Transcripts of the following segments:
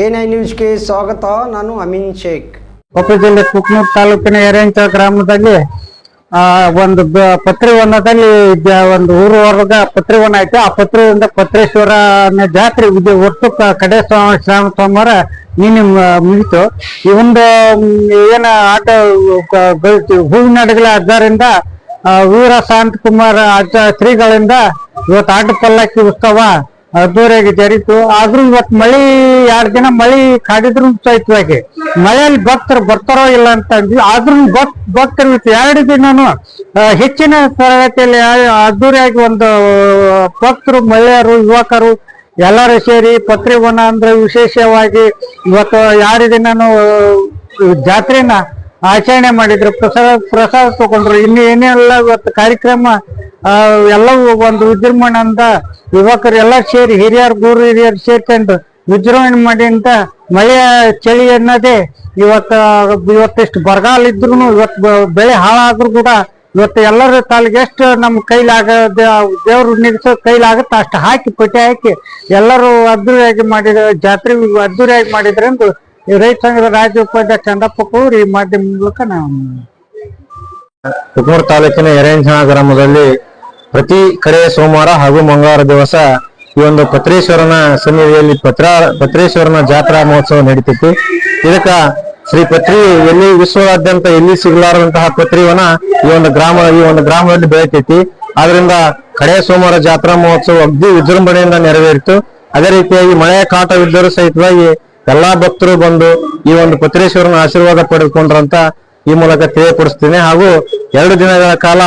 NI ನ್ಯೂಸ್ಗೆ ಸ್ವಾಗತ, ನಾನು ಅಮೀನ್ ಶೇಖ್. ಕೊಪ್ಪಳ ಜಿಲ್ಲೆ ಕುಕ್ನೂರ್ ತಾಲೂಕಿನ ಎರೆಂಚ ಗ್ರಾಮದಲ್ಲಿ ಒಂದು ಪತ್ರಿವನದಲ್ಲಿ ಒಂದು ಊರು ವರ್ಗ ಪತ್ರಿವನ ಐತೆ. ಆ ಪತ್ರಿಯಿಂದ ಪತ್ರೇಶ್ವರನ ಜಾತ್ರೆ ಇದೆ. ಒಟ್ಟು ಕಡೆ ಶ್ರಾವಣ ಸೋಮವಾರ ನಿನ್ನೆ ಮುಗಿತು. ಈ ಒಂದು ಏನ ಆಟ ಹೂವಿನ ಅಡಗಲ ಅಜ್ಜರಿಂದ ವೀರ ಶಾಂತಕುಮಾರ್ ಅಜ್ಜ ಶ್ರೀಗಳಿಂದ ಇವತ್ತು ಆಟ ಪಲ್ಲಕ್ಕಿ ಉತ್ಸವ ಅದ್ದೂರಿಯಾಗಿ ಜರಿತು. ಆದ್ರೂ ಇವತ್ತು ಮಳಿ ಎರಡ್ ದಿನ ಮಳಿ ಕಾಡಿದ್ರು ಸಹಿತವಾಗಿ ಮಳೆಯಲ್ಲಿ ಭಕ್ತರು ಬರ್ತಾರೋ ಇಲ್ಲ ಅಂತ ಅಂದ್ವಿ. ಆದ್ರೂ ಭಕ್ ಭಕ್ತರು ಎರಡು ದಿನನು ಹೆಚ್ಚಿನ ತರಗತಿಯಲ್ಲಿ ಅದ್ದೂರಿಯಾಗಿ ಒಂದು, ಭಕ್ತರು, ಮಹಿಳೆಯರು, ಯುವಕರು ಎಲ್ಲರೂ ಸೇರಿ ಪತ್ರಿವನ ಅಂದ್ರೆ ವಿಶೇಷವಾಗಿ ಇವತ್ತು ಎರಡು ದಿನನು ಜಾತ್ರೆನ ಆಚರಣೆ ಮಾಡಿದ್ರು, ಪ್ರಸಾದ ಪ್ರಸಾದ ತಗೊಂಡ್ರು. ಇನ್ನು ಏನೆಲ್ಲ ಇವತ್ತು ಕಾರ್ಯಕ್ರಮ ಎಲ್ಲವೂ ಒಂದು ವಿಜೃಂಭಣೆಯಿಂದ ಯುವಕರು ಎಲ್ಲ ಸೇರಿ, ಹಿರಿಯರು, ಗುರು ಹಿರಿಯರು ಸೇರ್ಕೊಂಡು ವಿಜೃಂಭಣೆ ಮಾಡಿ ಅಂತ ಮಳೆಯ ಚಳಿ ಅನ್ನೋದೇ ಇವತ್ತ, ಇವತ್ತಿಷ್ಟು ಬರಗಾಲ ಇದ್ರು ಇವತ್ತು ಬೆಳೆ ಹಾಳಾದ್ರು ಕೂಡ ಇವತ್ತು ಎಲ್ಲರ ತಾಲಿಗೆ ಎಷ್ಟು ನಮ್ಮ ಕೈಲಾಗ ದೇವ್ರು ನಿಲ್ಸೋ ಕೈಲಾಗುತ್ತೆ ಅಷ್ಟು ಹಾಕಿ ಪಟ್ಟಿ ಹಾಕಿ ಎಲ್ಲರೂ ಅದ್ದೂರಿಯಾಗಿ ಮಾಡಿದ ಜಾತ್ರೆ ಅದ್ದೂರಿಯಾಗಿ ಮಾಡಿದ್ರೆಂದು ಈ ರೈತ ಸಂಘದ ರಾಜ್ಯ ಉಪಾಧ್ಯಕ್ಷ ಚಂದಪ್ಪ ಈ ಮಾಧ್ಯಮ ಮೂಲಕ ನಾವು ತುಮಕೂರು ತಾಲೂಕಿನ ಎರೇಂಜನ ಗ್ರಾಮದಲ್ಲಿ ಪ್ರತಿ ಕಡೆ ಸೋಮವಾರ ಹಾಗೂ ಮಂಗಳವಾರ ದಿವಸ ಈ ಒಂದು ಪತ್ರೇಶ್ವರನ ಸನ್ನಿಧಿಯಲ್ಲಿ ಪತ್ರ ಪತ್ರೇಶ್ವರನ ಜಾತ್ರಾ ಮಹೋತ್ಸವ ನಡೀತೈತಿ ಇದಕ್ಕೆ ಶ್ರೀ ಪತ್ರಿ ಎಲ್ಲಿ ವಿಶ್ವದಾದ್ಯಂತ ಎಲ್ಲಿ ಸಿಗಲಾರದಂತಹ ಪತ್ರಿವನ ಈ ಒಂದು ಗ್ರಾಮ ಈ ಒಂದು ಗ್ರಾಮದಲ್ಲಿ ಬೆಳಿತೈತಿ. ಆದ್ರಿಂದ ಕಡೆ ಸೋಮವಾರ ಜಾತ್ರಾ ಮಹೋತ್ಸವ ಅಗ್ದಿ ವಿಜೃಂಭಣೆಯಿಂದ ನೆರವೇರಿತು. ಅದೇ ರೀತಿಯಾಗಿ ಮಳೆಯ ಕಾಟವಿದ್ದರೂ ಸಹಿತವಾಗಿ ಎಲ್ಲಾ ಭಕ್ತರು ಬಂದು ಈ ಒಂದು ಪತ್ರೇಶ್ವರನ ಆಶೀರ್ವಾದ ಪಡೆದುಕೊಂಡ್ರಂತ ಈ ಮೂಲಕ ತಿಳಿಯಪಡಿಸ್ತೀನಿ. ಹಾಗೂ ಎರಡು ದಿನಗಳ ಕಾಲ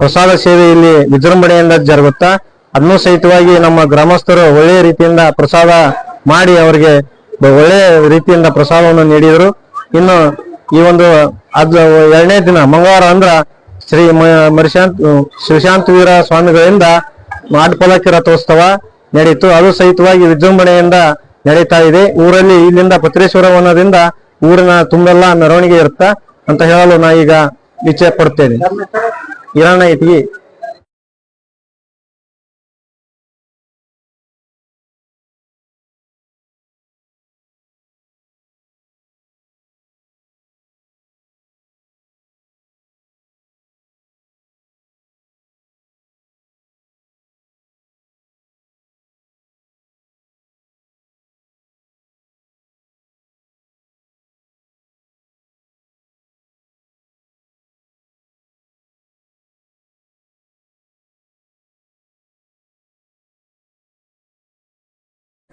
ಪ್ರಸಾದ ಸೇವೆ ಇಲ್ಲಿ ವಿಜೃಂಭಣೆಯಿಂದ ಜರುಗುತ್ತಾ, ಅದನ್ನು ಸಹಿತವಾಗಿ ನಮ್ಮ ಗ್ರಾಮಸ್ಥರು ಒಳ್ಳೆಯ ರೀತಿಯಿಂದ ಪ್ರಸಾದ ಮಾಡಿ ಅವರಿಗೆ ಒಳ್ಳೆಯ ರೀತಿಯಿಂದ ಪ್ರಸಾದವನ್ನು ನೀಡಿದರು. ಇನ್ನು ಈ ಒಂದು ಅದು ಎರಡನೇ ದಿನ ಮಂಗಳವಾರ ಅಂದ್ರ ಶ್ರೀ ಮರಿಶಾಂತ್, ಶಿವಶಾಂತ ವೀರ ಸ್ವಾಮಿಗಳಿಂದ ಮಾಡ್ಪಲಕ್ಕಿ ರಥೋತ್ಸವ ನಡೆಯಿತು ಅದು ಸಹಿತವಾಗಿ ವಿಜೃಂಭಣೆಯಿಂದ ನಡೀತಾ ಇದೆ. ಊರಲ್ಲಿ ಇಲ್ಲಿಂದ ಪತ್ರೇಶ್ವರ ವನದಿಂದ ಊರಿನ ತುಂಬೆಲ್ಲ ಮೆರವಣಿಗೆ ಇರುತ್ತ ಅಂತ ಹೇಳಲು ನಾ ಈಗ ಇಚ್ಛೆ ಪಡ್ತೇನೆ ಇರೋಣ ಇಟ್ಗಿ